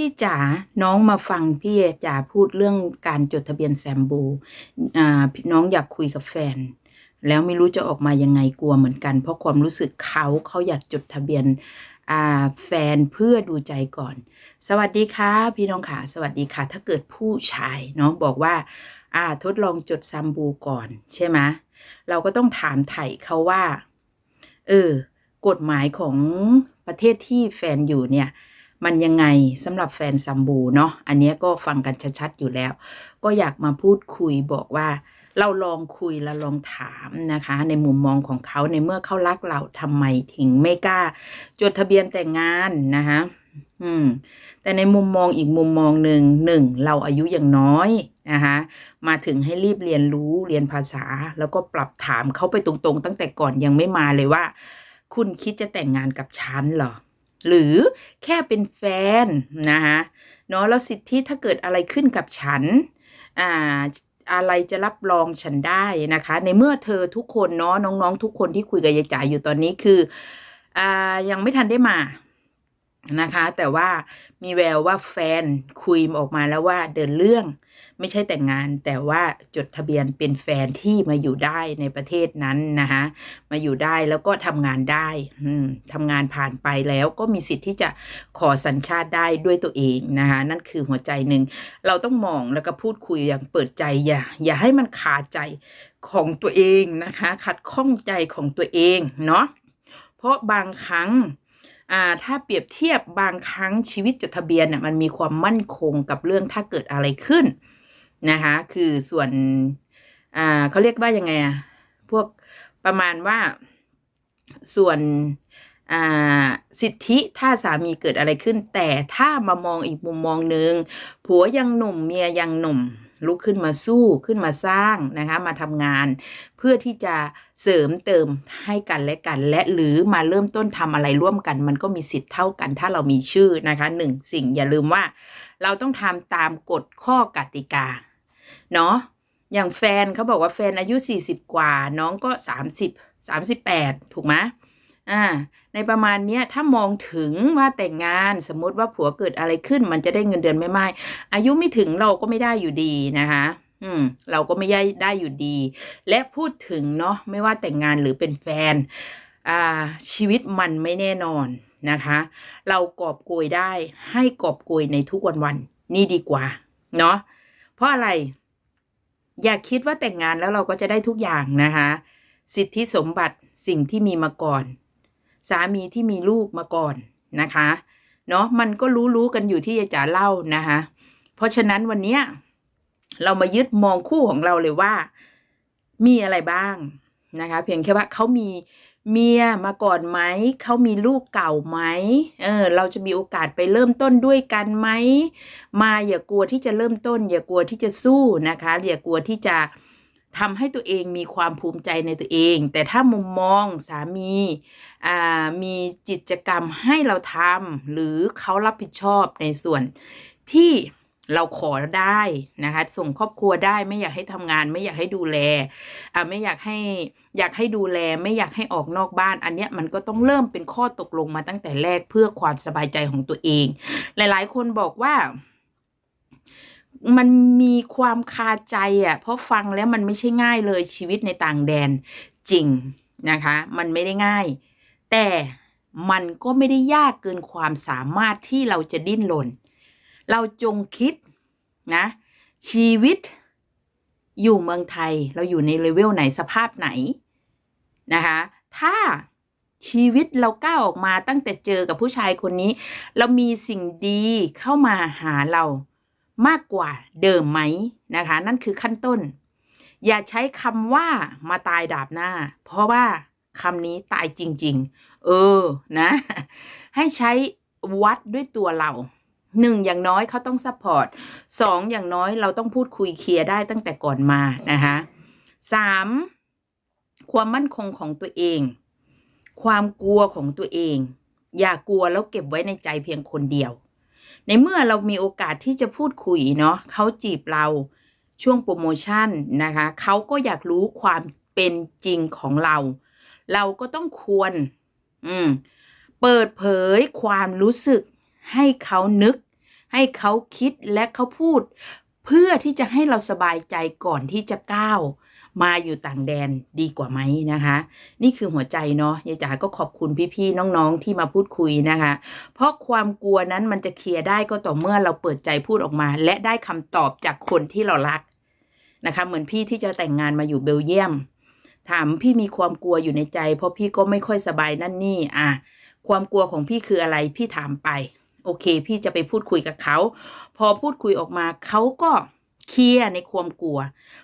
พี่จ๋าน้องมาฟังพี่จ๋าพูดเรื่องการจดทะเบียนแซมบูอ่าน้องอยากคุยกับแฟน แล้วไม่รู้จะออกมายังไงกลัวเหมือนกัน เพราะความรู้สึกเขาเขาอยากจดทะเบียนอ่าแฟนเพื่อดูใจก่อน สวัสดีค่ะ พี่น้องค่ะ สวัสดีค่ะ ถ้าเกิดผู้ชายเนาะบอกว่า อ่าทดลองจดซัมบูก่อน ใช่ไหมเราก็ต้องถามไถ่เขาว่า เออ กฎหมายของประเทศที่แฟนอยู่เนี่ย มันยังไงสำหรับแฟนซัมบูเนาะอันนี้ก็ฟังกันชัดๆอยู่แล้ว ก็อยากมาพูดคุยบอกว่า เราลองคุยแล้วลองถามนะคะ ในมุมมองของเขาในเมื่อเขารักเราทำไมถึงไม่กล้า จดทะเบียนแต่งงานนะคะอืม แต่ในมุมมองอีกมุมมองหนึ่งหนึ่งเราอายุยังน้อยนะคะมาถึงให้รีบเรียนรู้เรียนภาษา แล้วก็ปรับถามเขาไปตรงๆ ตั้งแต่ก่อนยังไม่มาเลยว่า คุณคิดจะแต่งงานกับฉันเหรอ หรือแค่เป็นแฟนนะคะเนาะแล้วสิทธิถ้าเกิดอะไรขึ้นกับฉันอ่าอะไรจะรับรองฉันได้นะคะ ในเมื่อเธอทุกคนเนาะน้องๆ ทุกคนที่คุยกับยายจ๋าอยู่ตอนนี้คืออ่ายังไม่ทันได้มานะคะ แต่ว่ามีแววว่าแฟนคุยออกมาแล้วว่าเดินเรื่อง ไม่ใช่แต่งงาน แต่ว่าจดทะเบียนเป็นแฟนที่มาอยู่ได้ในประเทศนั้นนะคะมาอยู่ได้แล้วก็ทำงานได้ทำงานผ่านไปแล้วก็มีสิทธิ์ที่จะขอสัญชาติได้ด้วยตัวเองนะคะนั่นคือหัวใจหนึ่งเราต้องมองแล้วก็พูดคุยอย่างเปิดใจอย่าอย่าให้มันขาดใจของตัวเองนะคะ ขัดข้องใจของตัวเองเนาะเพราะบางครั้ง ถ้าเปรียบเทียบบางครั้งชีวิตจดทะเบียนน่ยมันมีความมั่นคงกับเรื่องถ้าเกิดอะไรขึ้นนะคะคือส่วนเขาเรียกว่ายังไงอะพวกประมาณว่าส่วนสิทธิถ้าสามีเกิดอะไรขึ้น แต่ถ้ามามองอีกมุมมองหนึ่งผัวยังหนุ่มเมียยังหนุ่ม ลุกขึ้นมาสู้ขึ้นมาสร้างนะคะมาทำงานเพื่อที่จะเสริมเติมให้กันและกัน และหรือมาเริ่มต้นทำอะไรร่วมกัน มันก็มีสิทธิ์เท่ากัน ถ้าเรามีชื่อนะคะหนึ่งสิ่งอย่าลืมว่า เราต้องทำตามกฎข้อกติกาเนาะอย่างแฟนเขาบอกว่าแฟนอายุ 40 กว่า น้องก็ 30 38 ถูกไหม อ่าในประมาณเนี้ยถ้ามองถึงว่าแต่งงานสมมติว่าผัวเกิดอะไรขึ้น มันจะได้เงินเดือนไม่ไม่อายุไม่ถึงเราก็ไม่ได้อยู่ดีนะคะอืมเราก็ไม่ได้ได้อยู่ดี และพูดถึงเนาะไม่ว่าแต่งงานหรือเป็นแฟนอ่าชีวิตมันไม่แน่นอนนะคะ เรากอบโกยได้ให้กอบโกยในทุกวันวันนี่ดีกว่า เนาะเพราะอะไร อย่าคิดว่าแต่งงานแล้วเราก็จะได้ทุกอย่างนะคะ สิทธิสมบัติสิ่งที่มีมาก่อน สามีที่มีลูกมาก่อนนะคะเนาะมันก็รู้รู้กันอยู่ที่ยายจ๋าเล่านะคะเพราะฉะนั้นวันเนี้ยเรามายึดมองคู่ของเราเลยว่า มีอะไรบ้างนะคะ เพียงแค่ว่าเขามีเมียมาก่อนไหม เขามีลูกเก่าไหมเออ เราจะมีโอกาสไปเริ่มต้นด้วยกันไหม มาอย่ากลัวที่จะเริ่มต้น อย่ากลัวที่จะสู้นะคะ อย่ากลัวที่จะ ทำให้ตัวเองมีความภูมิใจในตัวเอง แต่ถ้ามุมมองสามีมีกิจกรรมให้เราทำหรือเขารับผิดชอบในส่วนที่เราขอได้นะคะ ส่งครอบครัวได้ไม่อยากให้ทำงาน ไม่อยากให้ดูแลอ่าไม่อยากให้อยากให้ดูแล ไม่อยากให้ออกนอกบ้าน อันเนี้ยมันก็ต้องเริ่มเป็นข้อตกลงมาตั้งแต่แรกเพื่อความสบายใจของตัวเอง หลายๆ คนบอกว่า มันมีความคาใจอะ เพราะฟังแล้วมันไม่ใช่ง่ายเลยชีวิตในต่างแดนจริงนะคะ มันไม่ได้ง่าย แต่มันก็ไม่ได้ยากเกินความสามารถที่เราจะดิ้นรนเราจงคิดนะ ชีวิตอยู่เมืองไทยเราอยู่ในเลเวลไหนสภาพไหนนะคะ ถ้าชีวิตเราก้าวออกมาตั้งแต่เจอกับผู้ชายคนนี้ เรามีสิ่งดีเข้ามาหาเรา มากกว่าเดิมไหมนะคะ นั่นคือขั้นต้น อย่าใช้คำว่ามาตายดาบหน้า เพราะว่าคำนี้ตายจริง ๆ เออนะ ให้ใช้วัดด้วยตัวเราหนึ่งอย่างน้อยเขาต้องซัพพอร์ตสองอย่างน้อยเราต้องพูดคุยเคลียร์ได้ตั้งแต่ก่อนมานะคะสามความมั่นคงของตัวเอง ความกลัวของตัวเอง อย่ากลัวแล้วเก็บไว้ในใจเพียงคนเดียว ในเมื่อเรามีโอกาสที่จะพูดคุยเนาะเขาจีบเราช่วงโปรโมชั่นนะคะเขาก็อยากรู้ความเป็นจริงของเรา เราก็ต้องควร อืม เปิดเผยความรู้สึก ให้เขานึก ให้เขาคิดและเขาพูด เพื่อที่จะให้เราสบายใจก่อนที่จะก้าว มาอยู่ต่างแดนดีกว่าไหมนะคะ นี่คือหัวใจเนาะยายจ๋าก็ขอบคุณพี่ๆน้องๆที่มาพูดคุยนะคะ เพราะความกลัวนั้นมันจะเคลียร์ได้ก็ต่อเมื่อเราเปิดใจพูดออกมา และได้คำตอบจากคนที่เรารักนะคะ เหมือนพี่ที่จะแต่งงานมาอยู่เบลเยียม ถามพี่มีความกลัวอยู่ในใจ เพราะพี่ก็ไม่ค่อยสบายนั่นนี่อะความกลัวของพี่คืออะไรพี่ถามไป โอเค พี่จะไปพูดคุยกับเขา พอพูดคุยออกมาเขาก็ เคลียร์ในความกลัว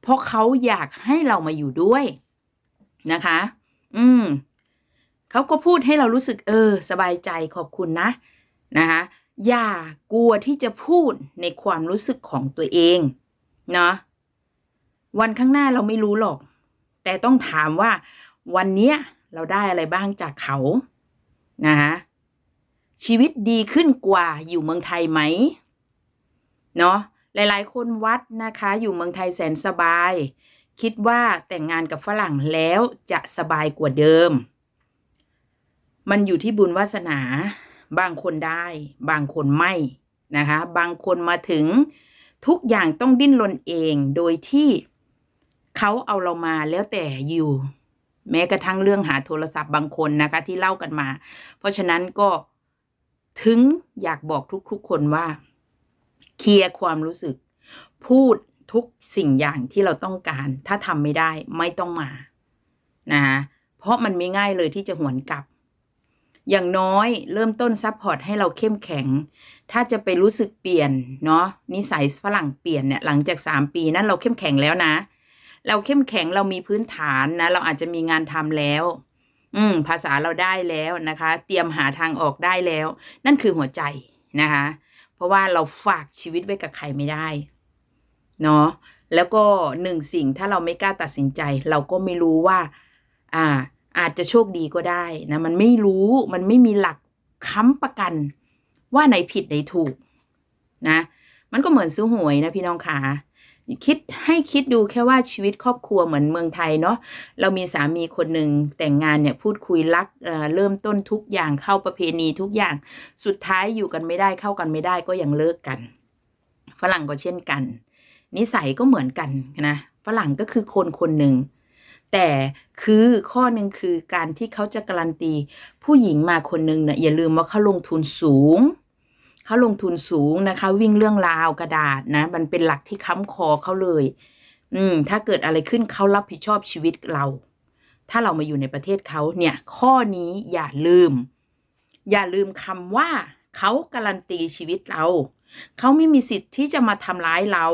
เพราะเขาอยากให้เรามาอยู่ด้วยนะคะ อืมเขาก็พูดให้เรารู้สึกเออ สบายใจขอบคุณนะนะคะอย่ากลัวที่จะพูดในความรู้สึกของตัวเองเนาะวันข้างหน้าเราไม่รู้หรอก แต่ต้องถามว่า วันเนี้ยเราได้อะไรบ้างจากเขานะคะชีวิตดีขึ้นกว่าอยู่เมืองไทยไหมเนาะ หลายๆ คนวัดนะคะ อยู่เมืองไทยแสนสบาย คิดว่าแต่งงานกับฝรั่งแล้วจะสบายกว่าเดิม มันอยู่ที่บุญวาสนา บางคนได้ บางคนไม่นะคะ บางคนมาถึงทุกอย่างต้องดิ้นรนเองโดยที่เขาเอาเรามาแล้วแต่อยู่ แม้กระทั่งเรื่องหาโทรศัพท์บางคนนะคะ ที่เล่ากันมา เพราะฉะนั้นก็ถึงอยากบอกทุกๆคนว่า เคลียร์ความรู้สึก พูดทุกสิ่งอย่างที่เราต้องการ ถ้าทำไม่ได้ไม่ต้องมานะคะเพราะมันไม่ง่ายเลยที่จะหวนกลับ อย่างน้อยเริ่มต้นซัพพอร์ตให้เราเข้มแข็ง ถ้าจะไปรู้สึกเปลี่ยนเนาะนิสัยฝรั่งเปลี่ยนเนี่ยหลังจากสามปีนั้นเราเข้มแข็งแล้วนะ เราเข้มแข็งเรามีพื้นฐานนะ เราอาจจะมีงานทำแล้ว อืม ภาษาเราได้แล้วนะคะ เตรียมหาทางออกได้แล้ว นั่นคือหัวใจนะคะ เพราะว่าเราฝากชีวิตไว้กับใครไม่ได้เนาะแล้วก็หนึ่งสิ่งถ้าเราไม่กล้าตัดสินใจ เราก็ไม่รู้ว่า อ่า อาจจะโชคดีก็ได้นะมันไม่รู้มันไม่มีหลักค้ำประกัน ว่าไหนผิดไหนถูกนะ มันก็เหมือนซื้อหวยนะพี่น้องขา คิดให้คิดดูแค่ว่าชีวิตครอบครัวเหมือนเมืองไทยเนาะเรามีสามีคนหนึ่งแต่งงานเนี่ยพูดคุยรักเเริ่มต้นทุกอย่างเข้าประเพณีทุกอย่างสุดท้ายอยู่กันไม่ได้เข้ากันไม่ได้ก็ยังเลิกกัน ฝรั่งก็เช่นกัน นิสัยก็เหมือนกันนะฝรั่งก็คือคนคนหนึ่งแต่คือข้อหนึ่งคือการที่เขาจะการันตี ผู้หญิงมาคนหนึ่งเนี่ยอย่าลืมว่าเขาลงทุนสูง เขาลงทุนสูงนะคะ วิ่งเรื่องราวกระดาษนะ มันเป็นหลักที่ค้ำคอเขาเลย อืม ถ้าเกิดอะไรขึ้นเขารับผิดชอบชีวิตเรา ถ้าเรามาอยู่ในประเทศเขาเนี่ย ข้อนี้อย่าลืม อย่าลืมคำว่าเขาการันตีชีวิตเรา เขาไม่มีสิทธิ์ที่จะมาทำร้ายเรา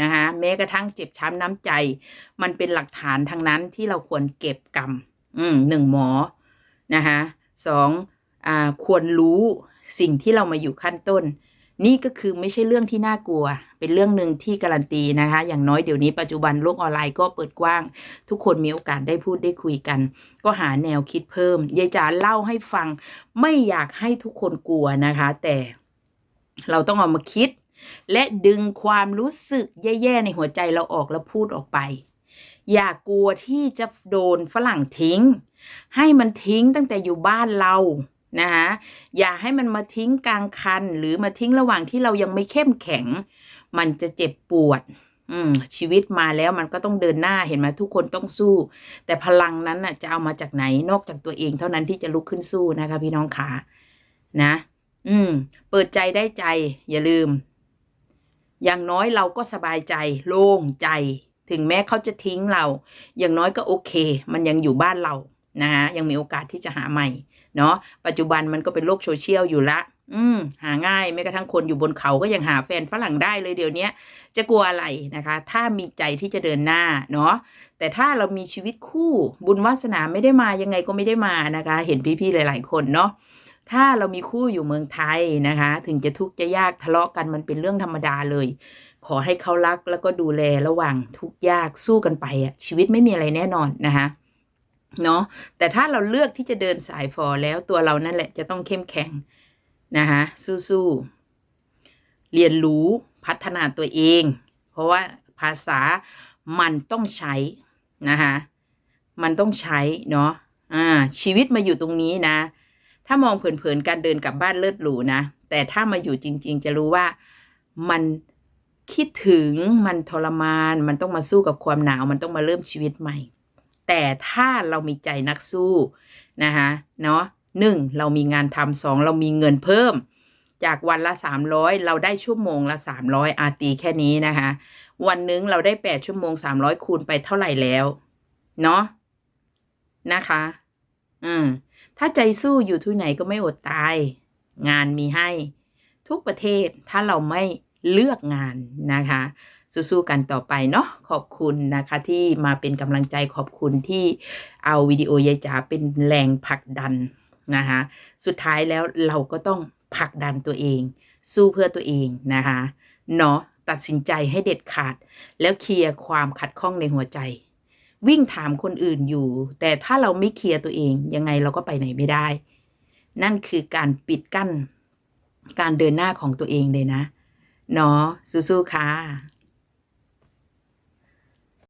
นะคะแม้กระทั่งเจ็บช้ำน้ำใจ มันเป็นหลักฐานทางนั้นที่เราควรเก็บกรรม อืมหนึ่งหมอนะคะสองอ่าควรรู้ สิ่งที่เรามาอยู่ขั้นต้น นี่ก็คือไม่ใช่เรื่องที่น่ากลัว เป็นเรื่องหนึ่งที่การันตีนะคะ อย่างน้อยเดี๋ยวนี้ปัจจุบันโลกออนไลน์ก็เปิดกว้าง ทุกคนมีโอกาสได้พูดได้คุยกัน ก็หาแนวคิดเพิ่มยายจ๋าเล่าให้ฟัง ไม่อยากให้ทุกคนกลัวนะคะ แต่เราต้องเอามาคิด และดึงความรู้สึกแย่ๆในหัวใจเราออกแล้วพูดออกไป อย่ากกลัวที่จะโดนฝรั่งทิ้ง ให้มันทิ้งตั้งแต่อยู่บ้านเรา นะคะอย่าให้มันมาทิ้งกลางคัน หรือมาทิ้งระหว่างที่เรายังไม่เข้มแข็ง มันจะเจ็บปวด อืม ชีวิตมาแล้วมันก็ต้องเดินหน้าเห็นไหมทุกคนต้องสู้ แต่พลังนั้นน่ะ จะเอามาจากไหนนอกจากตัวเอง เท่านั้นที่จะลุกขึ้นสู้นะคะ พี่น้องขานะ อืม เปิดใจได้ใจ อย่าลืม อย่างน้อยเราก็สบายใจ โล่งใจ ถึงแม้เขาจะทิ้งเรา อย่างน้อยก็โอเค มันยังอยู่บ้านเรา นะฮะยังมีโอกาสที่จะหาใหม่ เนาะปัจจุบันมันก็เป็นโลกโซเชียลอยู่ละ อืม หาง่ายแม้กระทั่งคนอยู่บนเขาก็ยังหาแฟนฝรั่งได้เลยเดี๋ยวนี้จะกลัวอะไรนะคะ ถ้ามีใจที่จะเดินหน้าเนาะแต่ถ้าเรามีชีวิตคู่บุญวาสนาไม่ได้มายังไงก็ไม่ได้มานะคะ เห็นพี่ๆหลาย ๆ คนเนาะถ้าเรามีคู่อยู่เมืองไทยนะคะ ถึงจะทุกข์จะยากทะเลาะกันมันเป็นเรื่องธรรมดาเลย ขอให้เขารักแล้วก็ดูแลระหว่างทุกข์ยากสู้กันไปอะชีวิตไม่มีอะไรแน่นอนนะคะ เนาะแต่ถ้าเราเลือกที่จะเดินสายฟอแล้วตัวเรานั่นแหละจะต้องเข้มแข็งนะคะสู้ๆเรียนรู้พัฒนาตัวเอง เพราะว่าภาษามันต้องใช้นะคะมันต้องใช้เนาะอ่าชีวิตมาอยู่ตรงนี้นะ ถ้ามองเผินๆการเดินกลับบ้านเลิศหรูนะแต่ถ้ามาอยู่จริง ๆ จะรู้ว่ามันคิดถึงมันทรมาน มันต้องมาสู้กับความหนาว มันต้องมาเริ่มชีวิตใหม่ แต่ถ้าเรามีใจนักสู้นะคะเนาะหนึ่งเรามีงานทำสองเรามีเงินเพิ่ม จากวันละสามร้อยเราได้ชั่วโมงละสามร้อยอาตีแค่นี้นะคะ วันนึงเราได้แปดชั่วโมงสามร้อยคูณไปเท่าไหร่แล้ว เนาะนะคะ อืม ถ้าใจสู้อยู่ที่ไหนก็ไม่อดตาย งานมีให้ ทุกประเทศถ้าเราไม่เลือกงานนะคะ สู้ๆกันต่อไปเนาะขอบคุณนะคะที่มาเป็นกำลังใจขอบคุณที่เอาวิดีโอยายจ๋าเป็นแรงผลักดันนะคะสุดท้ายแล้วเราก็ต้องผลักดันตัวเอง สู้เพื่อตัวเองนะคะเนาะตัดสินใจให้เด็ดขาด แล้วเคลียร์ความขัดข้องในหัวใจ วิ่งถามคนอื่นอยู่ แต่ถ้าเราไม่เคลียร์ตัวเอง ยังไงเราก็ไปไหนไม่ได้ นั่นคือการปิดกั้น การเดินหน้าของตัวเองเลยนะเนาะสู้ๆค่ะ